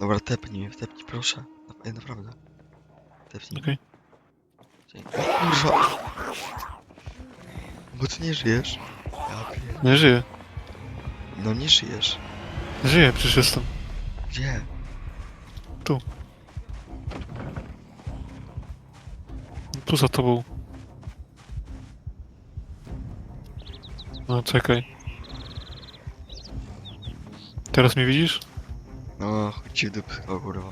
Dobra, tepnij mnie, tepnij, proszę. Ej, naprawdę. Tepnij. Okej. Dzięki. Kurwa! Bo ty nie żyjesz. Ja pier... Nie żyję. No nie żyjesz. Żyję, przecież jestem. Gdzie? Tu za tobą. No, czekaj. Teraz mnie widzisz? No, chodź ci w dupę, o kurwa.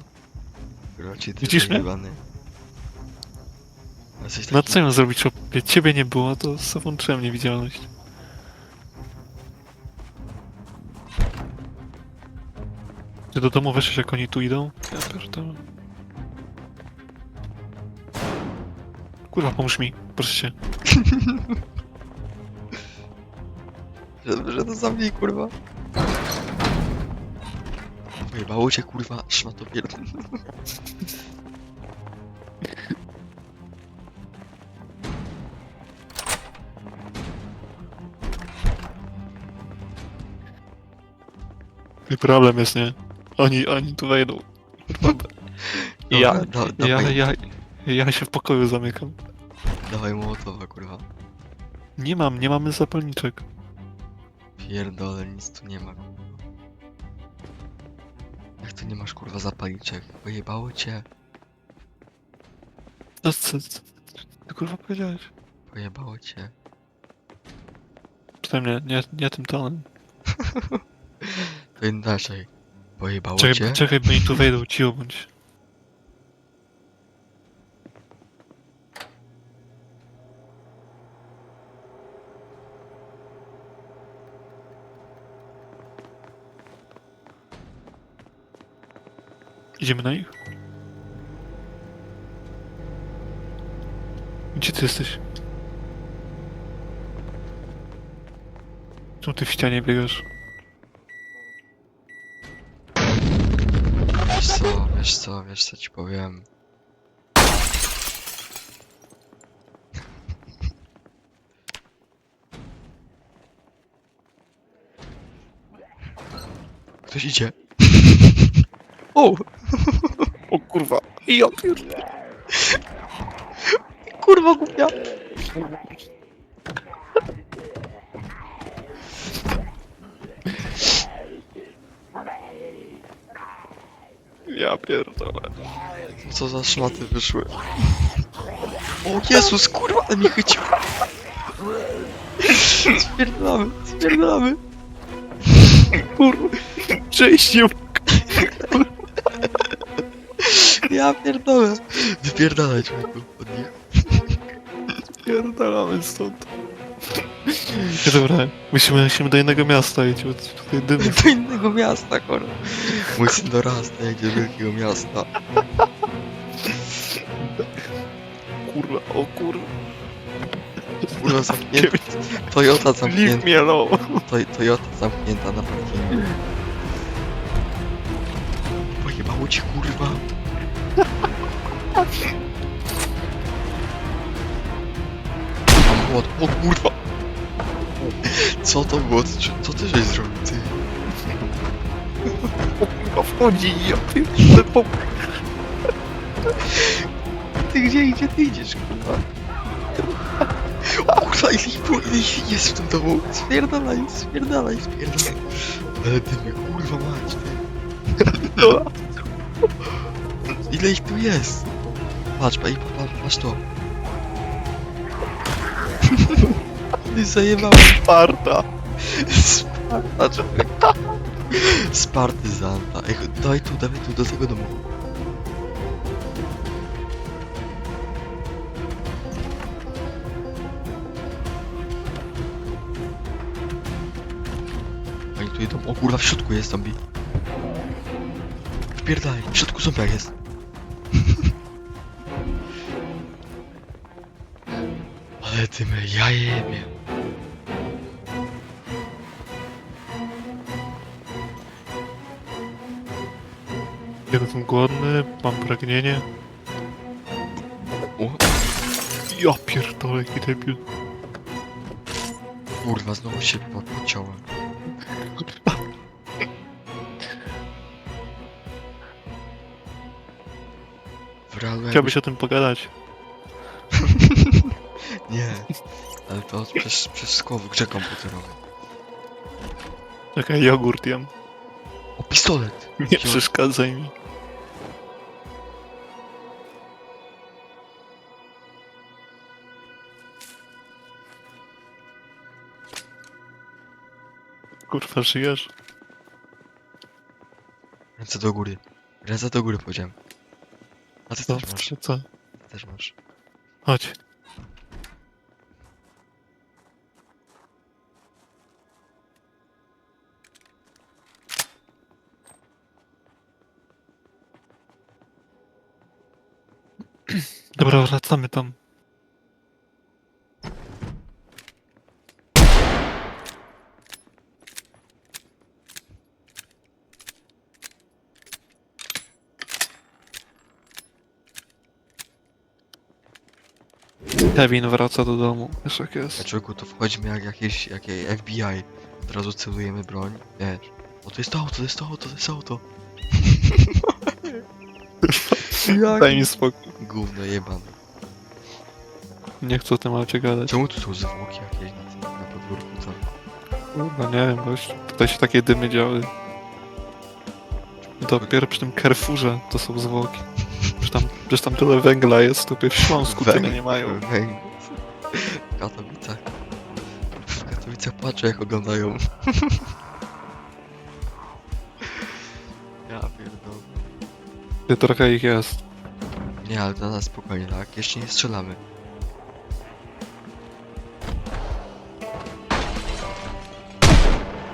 Ty Widzisz mnie? zajebany. Jesteś No taki... co ją zrobić? Opie? Ciebie nie było, to sobie włączyłem niewidzialność. Ty do domu weszłeś jak oni tu idą? Ja pierdolę. Kurwa, pomóż mi, proszę cię. Że, że to za mnie, kurwa. Pojebało cię, kurwa, szmato pierd... I problem jest, nie? Oni, oni tu wejdą. I ja, Dobra, da, ja, dawaj, ja, ja się w pokoju zamykam. dawaj mołotowa, kurwa. Nie mam, nie mamy zapalniczek. Pierdolę, nic tu nie ma, kurwa. To nie masz, kurwa, zapalniczek? Pojebało cię. No co, co, ty kurwa powiedziałeś? Pojebało cię. Przynajmniej nie, nie tym tonem. To inaczej. Pojebało cię? Czekaj, czekaj, bo oni tu wejdą, cicho bądź. Idziemy na nich? Gdzie ty jesteś? Czemu ty w ścianie biegasz? Wiesz co, wiesz co, wiesz co ci powiem. Ktoś idzie. O! Kurwa, ja pierdolę. Kurwa głupia! Ja pierdolę. Co za szmaty wyszły? O Jezus, kurwa, ale mi chycił! Spierdalamy, spierdalamy! Kurwa, przejść Ja pierdolę! Wypierdalaj człowieku od nich. pierdolamy stąd. Dobra, musimy, musimy do innego miasta iść, bo tutaj dymy są. Do innego miasta, kurwa. Mój syn dorasta, jedzie do wielkiego miasta. Kurwa, o kurwa. Kurwa zamknięta. Toyota Leave zamknięta. me alone. To, Toyota zamknięta na parkingu. Pojebało ci kurwa. Młot. O kurwa. Co to było? Co, co ty żeś zrobił ty? Kurwa, wchodzi i ja pierdolę, po... Ty gdzie idzie? Ty idziesz kurwa. O kurwa ile ich ile ich jest w tym domu. Spierdalaj, spierdalaj, spierdalaj. Ale ty mnie kurwa mać ty. Ile ich tu jest? Patrz, patrz, patrz, patrz to. Ty zajebałem Sparta. Sparta, człowiek. Spartyzanta. Ej, dawaj tu, dawaj tu, do tego domu. Oni tu idą. O kurwa, w środku jest zombie. Wpierdaj, w środku zombia jest. Ale ty me jaje jebie. Ja jestem głodny, mam pragnienie. O, Ja pierdolę, jaki debil. kurwa, znowu się po- pociąłem. W realu Chciałbyś o tym pogadać. Ale to przez, przez szkło w grze komputerowej. Czekaj, jogurt jem. O, pistolet! Nie przeszkadzaj mi. Kurwa, żyjesz? Ręce do góry. Ręce do góry powiedziałem. A ty Co? też masz. Co? Ty też masz. Chodź. Dobra, wracamy tam. Kevin wraca do domu. Wiesz jak jest. Dlaczego to wchodzimy jak jakieś, jakie FBI. Od razu celujemy broń. Wiesz. O, to jest to auto, to jest to auto, to jest auto. Jak? Daj mi spokój. Gówno jebane. Nie chcę o tym aucie gadać. Czemu tu są zwłoki jakieś na, na podwórku tam? Kurwa, nie wiem, gość. Tutaj się takie dymy działy. Dopiero przy tym Carrefourze to są zwłoki. Przecież tam, przecież tam tyle węgla jest, to w Śląsku tyle nie mają. Węg- W Katowicach. W Katowicach patrzę jak oglądają. ja pierdolę. Ty trochę ich jest. Nie, ale na spokojnie, tak? Jeszcze nie strzelamy.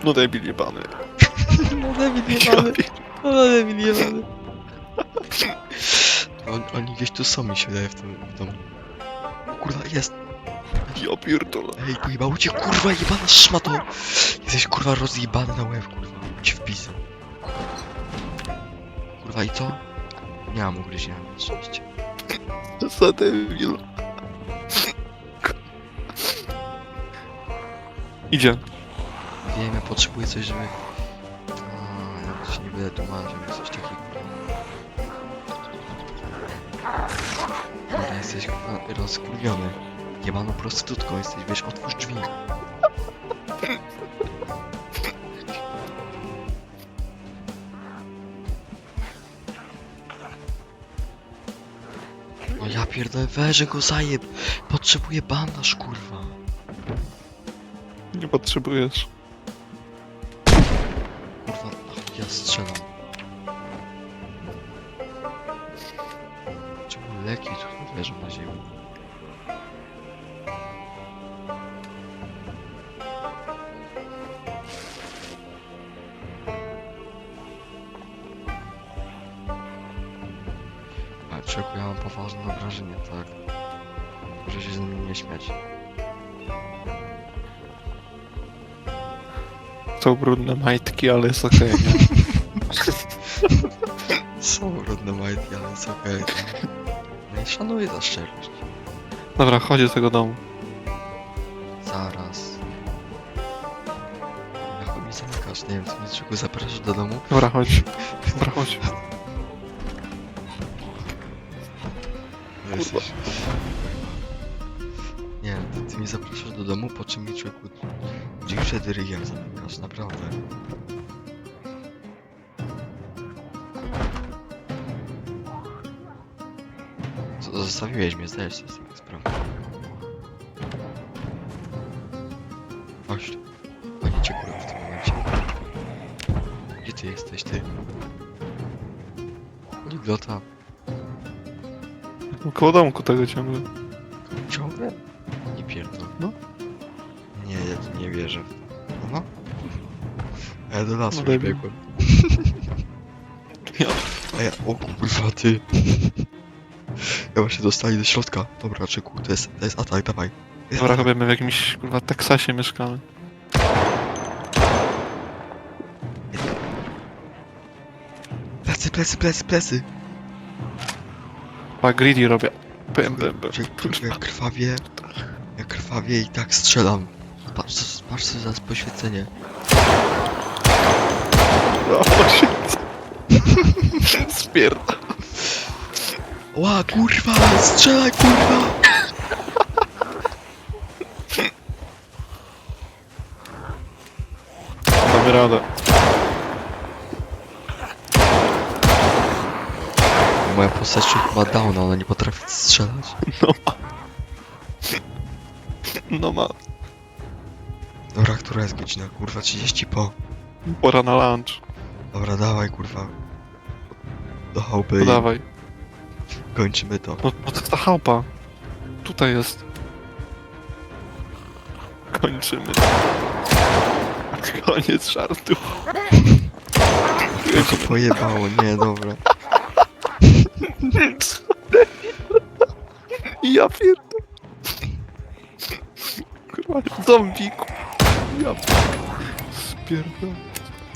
No debil jebany. No Ja pier- No David jebany. On, oni gdzieś tu są mi się wydaje w tym w domu. O kurwa, jest! Ja pierdolę. Ej, pojebało cię, kurwa, jebana szmato! Jesteś kurwa rozjebany na łeb, kurwa. Ci wpis. Kurwa, i co? Nie mam ugryzienia, na szczęście. Za debil. Idzie. Wiem, ja potrzebuję coś, żeby... A, ja się nie będę tłumaczył, coś takiego. Dobra, jesteś kurwa rozkurwiony. Jebaną prostytutką jesteś, wiesz, otwórz drzwi. Pierdolę, weź go zajeb. Potrzebuję bandaż, kurwa. Nie potrzebujesz. Kurwa, ja strzelam. Są brudne majtki, ale jest okej, nie? Są rodne majtki, ale jest okej. tak. No i szanuję za szczerość. Dobra, chodź do tego domu. Zaraz. Ja chuj mi zamykasz, nie wiem, co mnie czego zapraszasz do domu? Dobra, chodź. Dobra, chodź. Jesteś... Nie, ty, ty mnie zapraszasz do domu, po czym mi człowieku drzwi przed ryjem zamykasz, naprawdę. Co, zostawiłeś mnie, zdajesz sobie z tego sprawę. Chodź tu. Oni cię w tym momencie. Gdzie ty jesteś, ty? Poliglota. Koło domku tego ciągle. Ciągle? Nie pierdol. No. Nie, ja tu nie wierzę to. No. A ja do lasu No biegłem. A ja, o kurwa ty. Ja właśnie dostali do środka. Dobra, czeku, to jest, to jest atak, dawaj. Dobra, chyba my w jakimś kurwa Teksasie mieszkamy. Plecy, plecy, plecy, plecy. Pa, greedy robię. Bam, bam. Czek, czek, ja krwawie. Ja krwawie i tak strzelam. Patrz, patrz co za poświęcenie. Spierda. Ła, kurwa, strzelaj, kurwa! Damy radę. Moja postać ma downa, ona nie potrafi strzelać. No ma. No ma. Dobra, która jest godzina? Kurwa, 30 po. Pora na lunch. Dobra, dawaj, kurwa. Do chałupy No i dawaj. kończymy to. No, no to jest ta chałupa. Tutaj jest. Kończymy. Koniec żartu. Tylko pojebało, nie, dobra. Ja pierdolę. Kurwa, zombiku. Ja Spierdolę.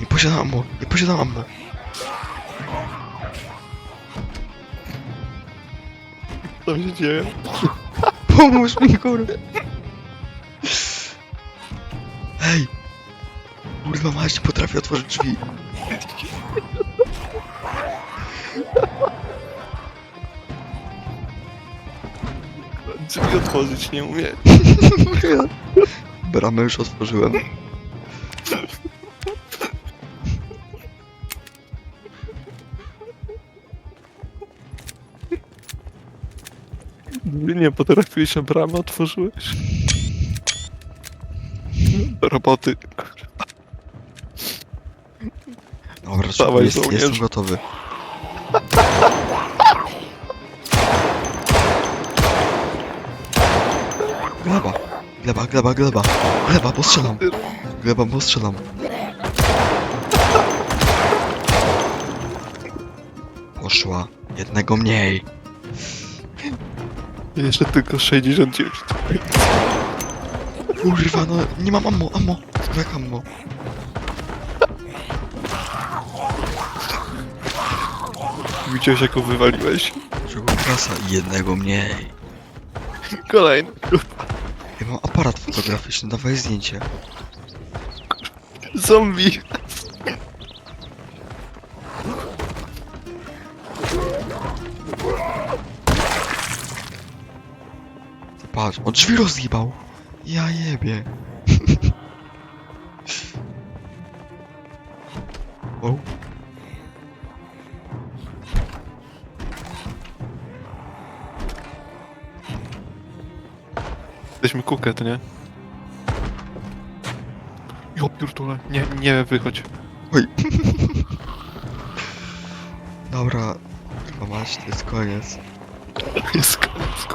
Nie posiadam ammo, nie posiadam ammo. Co się dzieje? Pomóż mi, kurwa. Hej! Kurwa, mać nie potrafi otworzyć drzwi. Drzwi otworzyć nie umie. Bramę już otworzyłem. Potrafiłeś, a bramę otworzyłeś. Roboty. Dobra, Dawaj, jest, jestem gotowy. Gleba, gleba, gleba, gleba. Gleba, postrzelam. Gleba, postrzelam. Poszła. Jednego mniej. Jeszcze tylko 69. Kurwa, no nie mam ammo, ammo. Brak ammo. Widziałeś jak go wywaliłeś? Czego klasa? Jednego mniej. Kolejny. Ja mam aparat fotograficzny, dawaj zdjęcie. Zombie. On drzwi rozjebał. Ja jebie. o. Jesteśmy kuket, nie? Jo, pierdolę. Nie, nie wychodź. Oj. Dobra. Chyba mać, to jest koniec. Jest koniec.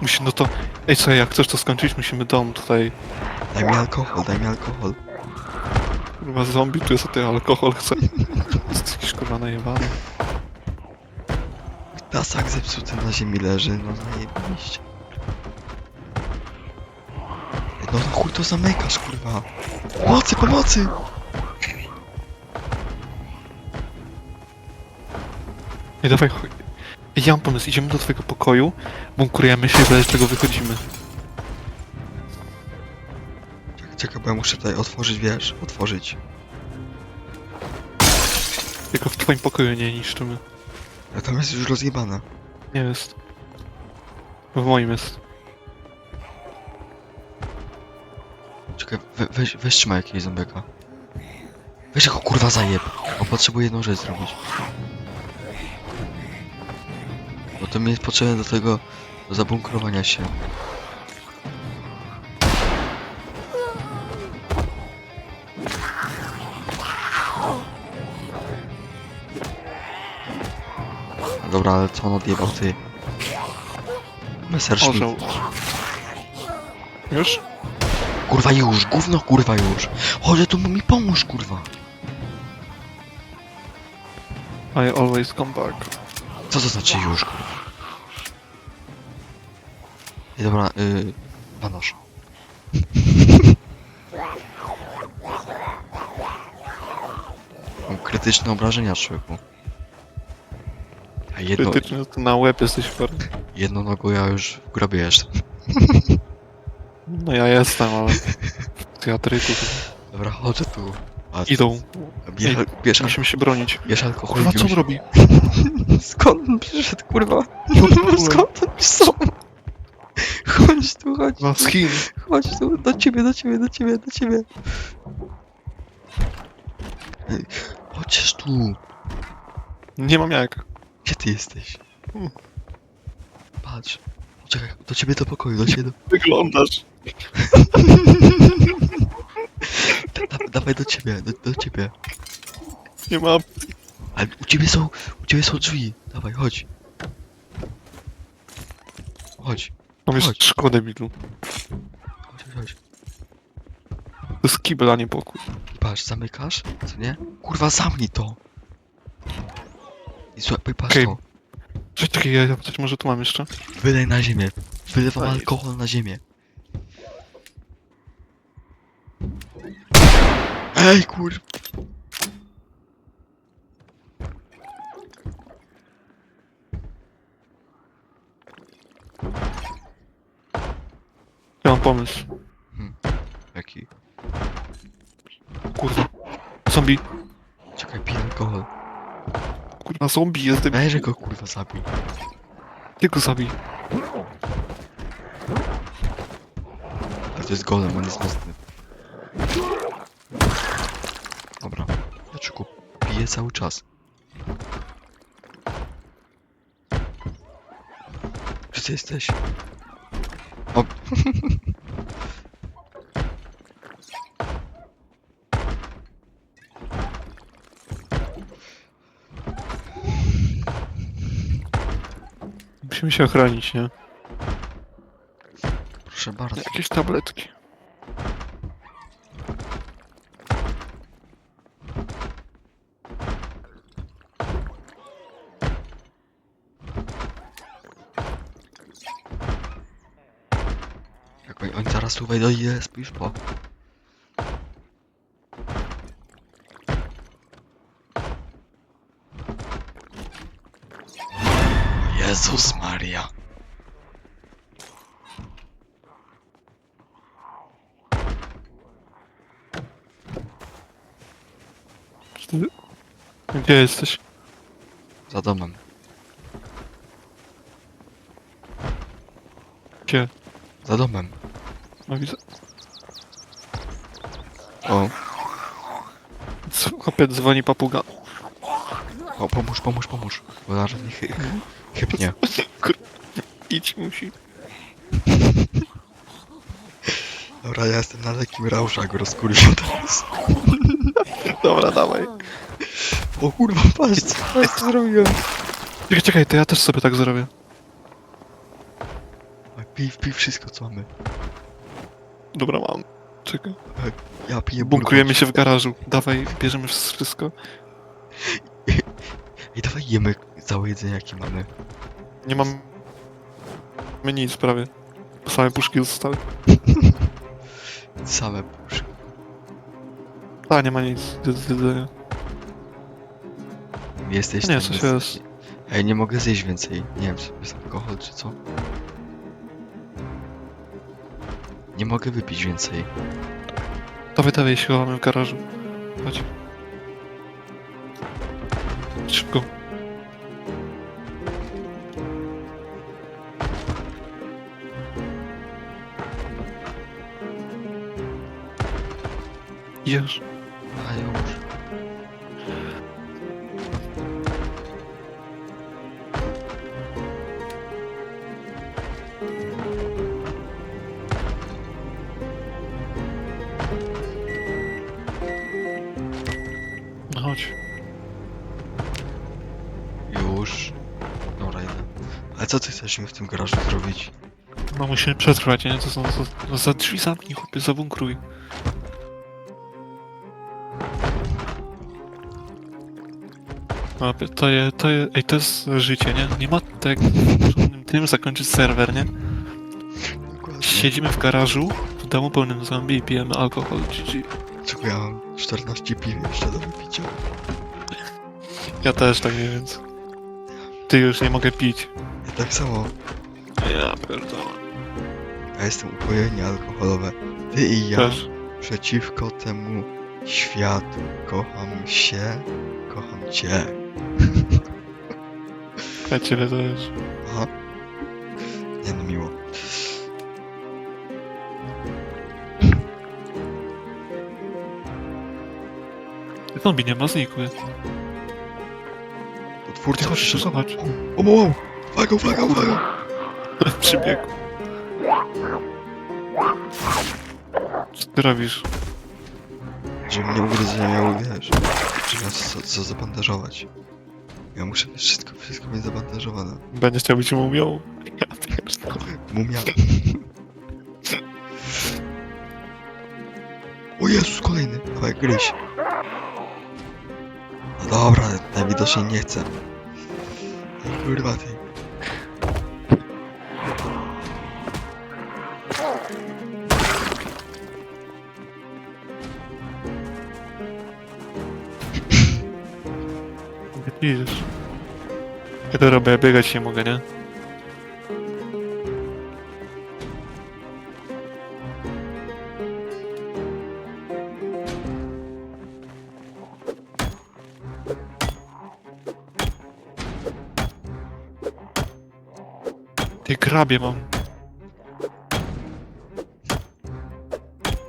Musi, no to... Ej, co, jak chcesz to skończyć, musimy dom tutaj... Daj mi alkohol, daj mi alkohol. Kurwa, zombie tu jest, a ty alkohol chce. Jest jakiś kurwa najebany. Tasak zepsuty na ziemi leży, no zajebiście. Ej, No na chuj to zamykasz, kurwa. Pomocy, pomocy! Ej, dawaj, chuj. Ja mam pomysł, idziemy do twojego pokoju, bunkrujemy się i bez tego wychodzimy. Czekaj, czekaj, bo ja muszę tutaj otworzyć, wiesz, otworzyć. Tylko w twoim pokoju nie niszczymy. A tam jest już rozjebana. Nie jest. W moim jest. Czekaj, we, weź, weź trzymaj jakiegoś zombiaka. Weź go kurwa zajeb. On potrzebuje jedną rzecz zrobić. Bo to mi jest potrzebne do tego, do zabunkrowania się. Dobra, ale co on odjebał ty? Messerschmitt. Orzeł. Już? Kurwa już, gówno kurwa już. Chodź tu mi pomóż kurwa. I always come back. Co to znaczy już kurwa? I dobra, yy, bandaż. Mam krytyczne obrażenia człowieku. A jedno, to na łeb jesteś chory. jedną nogą ja już w grobie jestem. No ja jestem, ale... W teatryku Dobra, chodzę tu. A, idą. Bierz, Ej, bierz, Musimy się bronić. bierz alkohol. Kurwa, co on robi? Skąd on przyszedł, kurwa? Skąd on? Chodź tu, chodź. No, z. Chodź tu, do ciebie, do ciebie, do ciebie, do ciebie. Ej, Chodź tu. Nie mam jak. Gdzie ty jesteś? Patrz. Czekaj, do ciebie do pokoju, do ciebie do... Wyglądasz. Da, da, dawaj do ciebie, do, do ciebie. Nie mam. Ale u ciebie są, u ciebie są drzwi. Dawaj, chodź. Chodź, Mam jeszcze Chodź. szkodę bilu. chodź, chodź. To jest kibel, a nie pokój. Patrz, zamykasz, co nie? Kurwa, zamknij to. I słuchaj, patrz Okej. to. Czekaj, ja, coś może tu mam jeszcze. Wylej na ziemię. Wylewam Daj. alkohol na ziemię. Ej, kur... pomysł. Jaki? Kurwa. Zombie. Czekaj, piję alkohol. Kurwa, zombie jestem. Że go kurwa zabij. Ty go zabij. Ale to jest golem, on jest mocny. Dobra. Dlaczego piję cały czas? Gdzie ty jesteś? O. Musimy się ochronić, nie? Proszę bardzo. Jakieś tabletki. Jak oni, oni zaraz tu wejdą i je spójrz po. Jezus Maria. Czy ty- Gdzie jesteś? Za domem. Gdzie? Za domem. No widzę. O, Chłopie, dzwoni papuga. o pomóż, pomóż, pomóż. Bo zaraz nie chy chybnie. Idź musi. Dobra, ja jestem na lekkim rauszach, go rozkurwiam teraz. Dobra, dawaj. O kurwa, patrz, co, patrz, co zrobiłem. Czekaj, czekaj, to ja też sobie tak zrobię. A, Pij, pij wszystko, co mamy. Dobra, mam. Czekaj. Ja piję Bunkrujemy się w garażu. Dawaj, bierzemy wszystko. I dawaj jemy całe jedzenie, jakie mamy. Nie mam... My nic prawie. Same puszki zostały. Same puszki. A, nie ma nic do do jedzenia. Jesteś Nie, tam, coś jest- jest. Ej, nie mogę zjeść więcej. Nie wiem, czy jest alkohol, czy co. Nie mogę wypić więcej. Dawaj, dawaj, się chowamy w garażu. Chodź. Szybko. Jesz. Co ty chcesz mi w tym garażu zrobić? No musimy przetrwać, nie? To są to za drzwi zamknij, chłopie, zabunkruj. Chłopie, to je, to je, ej, to jest życie, nie? Nie ma tak tym zakończyć serwer, nie? Dokładnie. Siedzimy w garażu, w domu pełnym zombie i pijemy alkohol, GG. Czego ja mam 14 piw jeszcze do wypicia? Ja też tak mniej więcej. Ty już nie mogę pić. Ja tak samo. Ja pierdolę. Ja jestem upojenie alkoholowe. Ty i ja Też. przeciwko temu światu. Kocham się, kocham cię. Ja ciebie też. Aha. Nie no, miło. Zombie nie ma, znikły. Ty Potwórca chodź, zobacz. O, o, o. Uwaga, uwaga, uwaga. Przybiegł. Co ty robisz? Żeby mnie ugryzł, ja wiesz, miał co, co zabandażować. Ja muszę mieć wszystko, wszystko mieć zabandażowane. Będziesz chciał być mumią? Ja pierdolę. Mumia. O Jezus, kolejny. Dawaj, gryź. Dobra, najwidoczniej nie chcę. Kurwa ty. Widzisz. Ja robię, biegać nie mogę, nie? Grabie mam.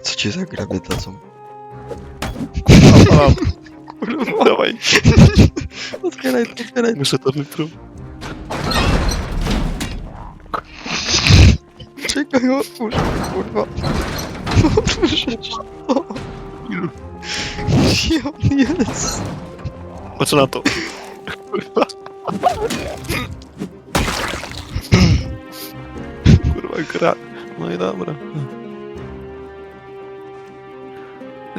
Co ci za grabie dadzą? Kurwa, dawaj. Otwieraj, otwieraj. Muszę to wypróbować. Czekaj, otwórz, kurwa. Otwórz to. Gdzie on jest? Patrz na to. Kurwa. Kurwa, gra. No i dobra.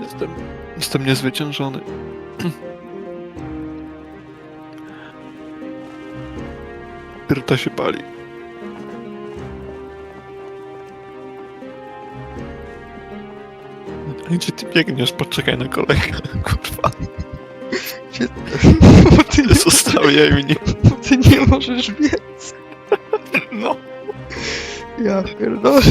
Jestem... Jestem niezwyciężony. Tyrta się pali. Gdzie ty biegniesz? Poczekaj na kolegę. Kurwa. Gdzie... Ty, Zostawiaj mnie. ty nie możesz biec. No. Ja pierdolę.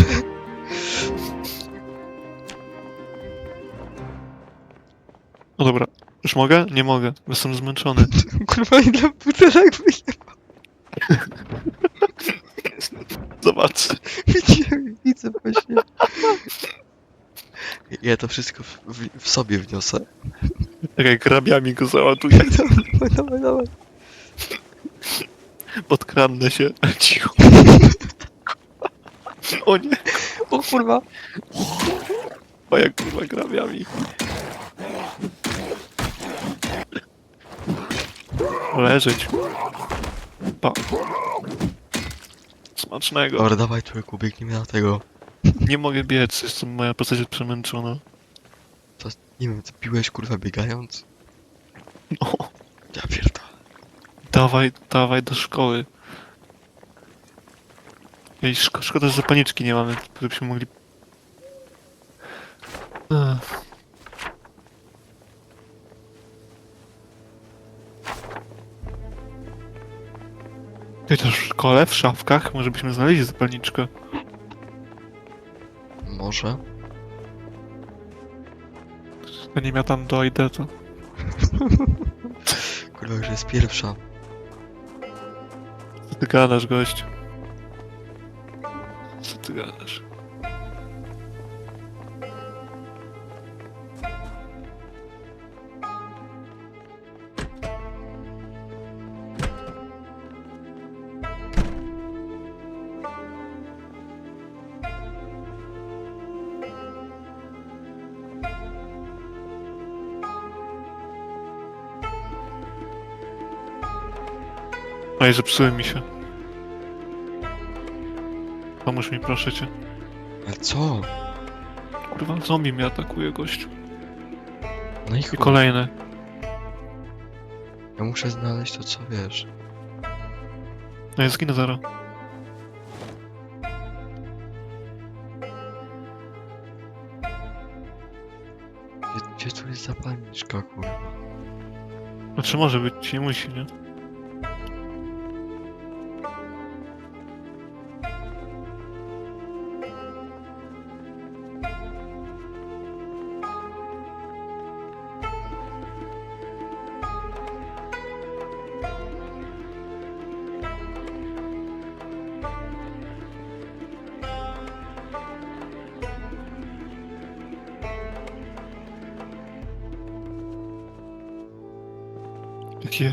No dobra. Już mogę? Nie mogę. bo Jestem zmęczony. Kurwa, ile butelek wyjebał. Zobacz. Widziałem, widzę właśnie. Ja to wszystko w, w, w sobie wniosę. Tak jak grabiami go załaduję. Dawaj, dawaj, dawaj. Podkradnę się. Cicho. O nie. O kurwa. O jak kurwa grabiami. Leżeć. Pa. Smacznego. Dobra, dawaj człowieku, biegniemy na tego. Nie mogę biec, jestem moja postać jest przemęczona. To, nie wiem, co piłeś kurwa biegając? No. Ja pierdolę. Dawaj, dawaj do szkoły. Ej, szko szkoda, że zapalniczki nie mamy, żebyśmy mogli... Ech. Ty też w szkole, w szafkach, może byśmy znaleźli zapalniczkę. Może? Zanim ja tam dojdę, to... Kurwa, już jest pierwsza. Co ty gadasz, gość? Ty gadasz? Oj, zepsuły mi się. Pomóż mi, proszę cię. Ale co? Kurwa, zombie mnie atakuje, gościu. No i I chuj. Ja muszę znaleźć to, co wiesz. No ja zginę zaraz. Gdzie, gdzie tu jest zapalniczka, kurwa? Znaczy może być, nie musi, nie?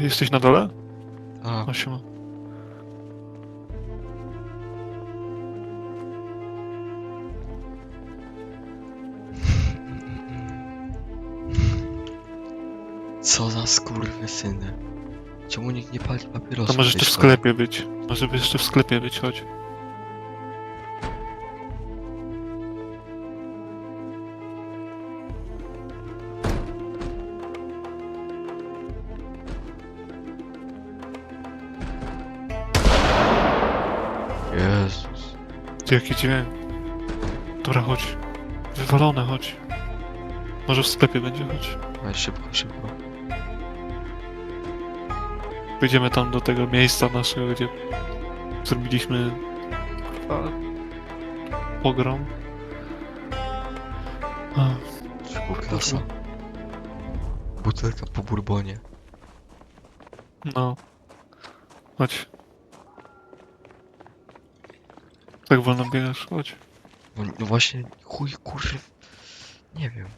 Jesteś na dole? A, O, siema. co za skurwysyny. Czemu nikt nie pali papierosów? To może w tej jeszcze w szkole? sklepie być. Może jeszcze w sklepie być, chodź. Ty, jaki dźwięk. Dobra, chodź. Wywalone, chodź. Może w sklepie będzie, chodź. Daj szybko, szybko. Pójdziemy tam do tego miejsca naszego, gdzie zrobiliśmy kurwa, pogrom. A. Butelka po bourbonie. no. Chodź. Tak wolno biegasz, chodź. No, no właśnie, chuj, kurw. Nie wiem.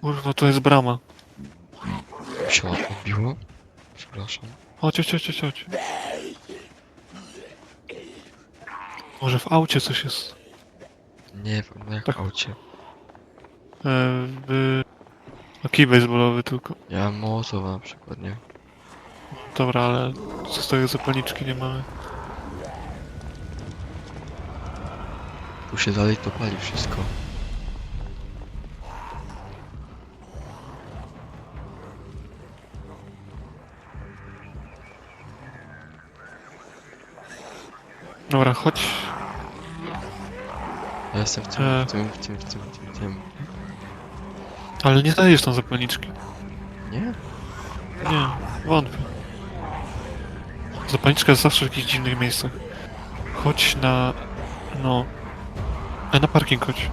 Kurwa, to jest brama. Się odbiło? Przepraszam. Chodź, chodź, chodź, chodź, chodź. Może w aucie coś jest. Nie wiem, no jak Tak. w aucie. E. No kij baseballowy tylko. Ja mam Mołotowa na przykład, nie? Dobra, ale z tego zapalniczki nie mamy. Tu się dalej to pali wszystko. Dobra, chodź. Ja jestem w tym, E. w tym, w tym, w tym, w tym, w tym. Ale nie dajesz tam zapalniczki. Nie? Nie, wątpię. Zapalniczka jest zawsze w jakichś dziwnych miejscach. Chodź na... no... E, na parking chodź.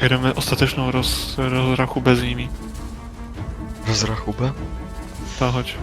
Bierzemy ostateczną roz, rozrachubę z nimi. Rozrachubę? Ta, chodź.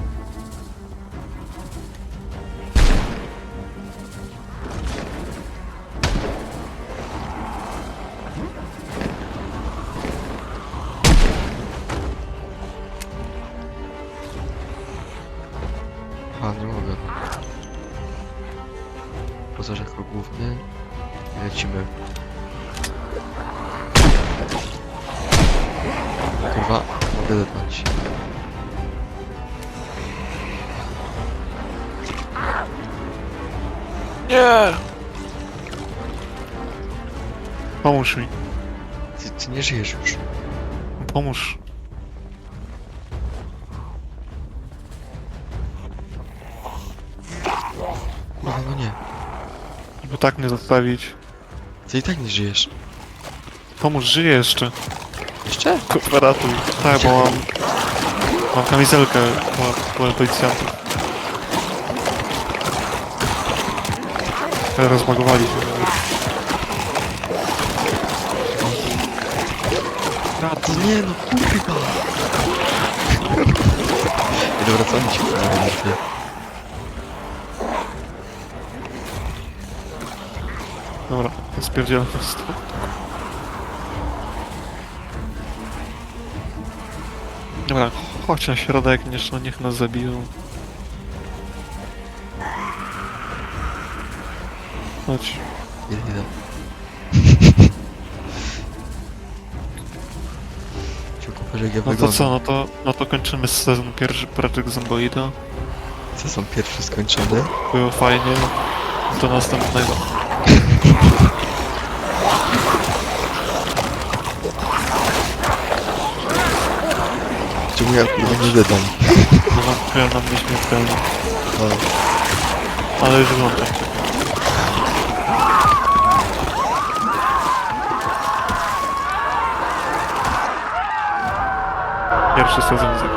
Nie! Pomóż mi. Ty, ty nie żyjesz już. Pomóż. No, no nie. Żeby tak nie zostawić. Ty i tak nie żyjesz. Pomóż, żyje jeszcze. Jeszcze? Kurwa, ratuj. Tak, bo mam... Mam kamizelkę po policjantów. Ale Rozbagowali się. Ratuj. Nie no, kurwa. I dobra, co mi się kurwa Dobra, spierdzielam stąd. Dobra, chodź na środek, niech, no, niech nas zabiją. Chodź. Idę, No to co, no to, no to kończymy sezon pierwszy Project Zomboida. Co są pierwsze skończone? Było fajnie. Do następnego. Czemu ja kurwa nie wydam? Bo wątpiłem na mnie śmiertelnie. No, Ale już wyłączam. Pierwszy sezon zakończony.